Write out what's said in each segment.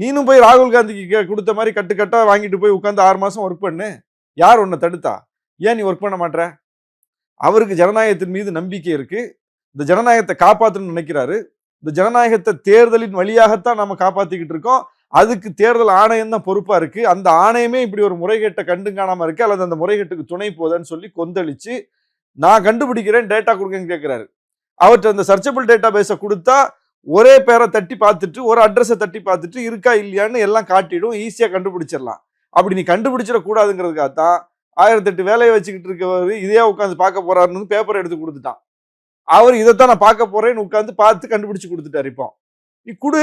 நீனும் போய் ராகுல் காந்திக்கு கொடுத்த மாதிரி கட்டுக்கட்டாக வாங்கிட்டு போய் உட்காந்து ஆறு மாதம் ஒர்க் பண்ணு. யார் உன்னை தடுத்தா? ஏன் நீ ஒர்க் பண்ண மாட்ற? அவருக்கு ஜனநாயகத்தின் மீது நம்பிக்கை இருக்குது இந்த ஜனநாயகத்தை காப்பாற்றணும்னு நினைக்கிறாரு. இந்த ஜனநாயகத்தை தேர்தலின் வழியாகத்தான் நம்ம காப்பாற்றிக்கிட்டு இருக்கோம். அதுக்கு தேர்தல் ஆணையம் தான் பொறுப்பாக இருக்குது அந்த ஆணையமே இப்படி ஒரு முறைகேட்டை கண்டு காணாமல் இருக்குது அல்லது அந்த முறைகேட்டுக்கு துணை போதன்னு சொல்லி கொந்தளித்து நான் கண்டுபிடிக்கிறேன் டேட்டா கொடுங்கன்னு கேட்குறாரு அவர்கிட்ட அந்த சர்ச்சபிள் டேட்டா பேஸை கொடுத்தா ஒரே பேரை தட்டி பார்த்துட்டு ஒரு அட்ரஸை தட்டி பார்த்துட்டு இருக்கா இல்லையான்னு எல்லாம் காட்டிடும் ஈஸியாக கண்டுபிடிச்சிடலாம். அப்படி நீ கண்டுபிடிச்சிடக்கூடாதுங்கிறதுக்காக தான் ஆயிரத்தெட்டு வேலையை வச்சுக்கிட்டு இருக்கவர் இதே உட்காந்து பார்க்க போறாருன்னு பேப்பர் எடுத்து கொடுத்துட்டான். அவர் இதைத்தான் நான் பார்க்க போறேன்னு உட்காந்து பார்த்து கண்டுபிடிச்சு கொடுத்துட்டார் இப்போ. நீ குடு.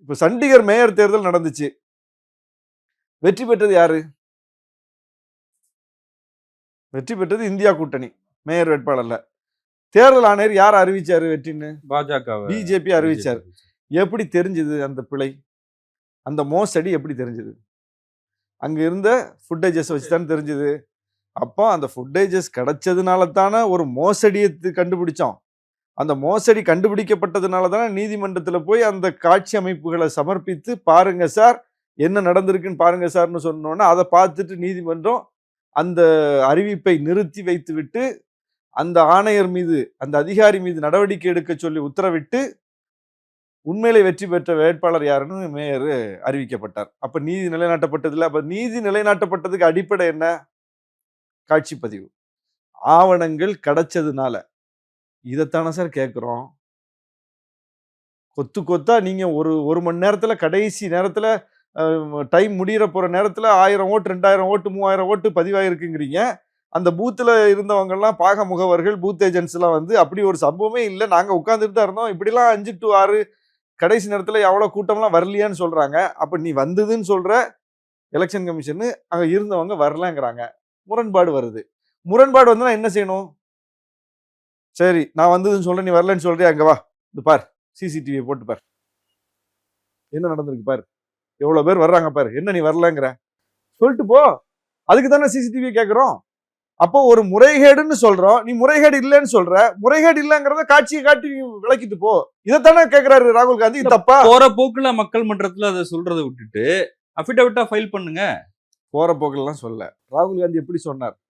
இப்போ சண்டிகர் மேயர் தேர்தல் நடந்துச்சு. வெற்றி பெற்றது யாரு? வெற்றி பெற்றது இந்தியா கூட்டணி. மேயர் வேட்பாளர்ல. தேர்தல் ஆணையர் யார் அறிவிச்சாரு வெற்றின்னு? பாஜக பிஜேபி அறிவிச்சார். எப்படி தெரிஞ்சது அந்த பிழை? அந்த மோசடி எப்படி தெரிஞ்சது? அங்க இருந்த ஃபுட்டேஜஸ் வச்சு தானே தெரிஞ்சது. அப்போ அந்த ஃபுட்டேஜஸ் கிடைச்சதுனால தானே ஒரு மோசடியை கண்டுபிடிச்சோம். அந்த மோசடி கண்டுபிடிக்கப்பட்டதுனால தானே நீதிமன்றத்தில் போய் அந்த காட்சி அமைப்புகளை சமர்ப்பித்து பாருங்க சார் என்ன நடந்திருக்குன்னு பாருங்க சார்னு சொன்னோன்னே அதை பார்த்துட்டு நீதிமன்றம் அந்த அறிவிப்பை நிறுத்தி வைத்து விட்டு அந்த ஆணையர் மீது அந்த அதிகாரி மீது நடவடிக்கை எடுக்க சொல்லி உத்தரவிட்டு உண்மையிலே வெற்றி பெற்ற வேட்பாளர் யாருன்னு மேயர் அறிவிக்கப்பட்டார். அப்போ நீதி நிலைநாட்டப்பட்டதில்ல. அப்போ நீதி நிலைநாட்டப்பட்டதுக்கு அடிப்படை என்ன? காட்சி பதிவு. ஆவணங்கள் கிடைச்சதுனால. இதைத்தானே சார் கேட்குறோம் கொத்து கொத்தா நீங்கள் ஒரு ஒரு மணி நேரத்தில் கடைசி நேரத்தில் டைம் முடியிற போகிற நேரத்தில் ஆயிரம் ஓட்டு ரெண்டாயிரம் ஓட்டு மூவாயிரம் ஓட்டு பதிவாயிருக்குங்கிறீங்க. அந்த பூத்தில் இருந்தவங்கள்லாம் பாக முகவர்கள் பூத் ஏஜென்ட்ஸ்லாம் வந்து அப்படி ஒரு சம்பவமே இல்லை. நாங்கள் உட்காந்துட்டு தான் இருந்தோம். இப்படிலாம் அஞ்சு டு ஆறு கடைசி நேரத்தில் எவ்வளோ கூட்டம்லாம் வரலையான்னு சொல்கிறாங்க அப்போ நீ வந்ததுன்னு சொல்கிற எலெக்ஷன் கமிஷனு அங்கே இருந்தவங்க வரலங்கிறாங்க. முரண்பாடு வருது. முரண்பாடு வந்து நான் என்ன செய்யணும்? சரி நான் வந்ததுன்னு சொல்கிறேன் நீ வரலன்னு சொல்றியா? அங்கே வா. இது பார் சிசிடிவியை போட்டு பார். என்ன நடந்திருக்கு பார்? எவ்வளோ பேர் வர்றாங்க பார். என்ன நீ வரலங்கிற? சொல்லிட்டு போ. அதுக்கு தானே சிசிடிவியை கேட்குறோம் அப்போ ஒரு முறைகேடுன்னு சொல்றோம். நீ முறைகேடு இல்லைன்னு சொல்ற. முறைகேடு இல்லைங்கிறத காட்சியை காட்டி நீ விளக்கிட்டு போ. இதைத்தானே கேக்குறாரு ராகுல் காந்தி. தப்பா? போற போக்குல மக்கள் மன்றத்துல அதை சொல்றதை விட்டுட்டு அஃபிடவிட்டா ஃபைல் பண்ணுங்க. போற போக்கெல்லாம் சொல்ல. ராகுல் காந்தி எப்படி சொன்னார்?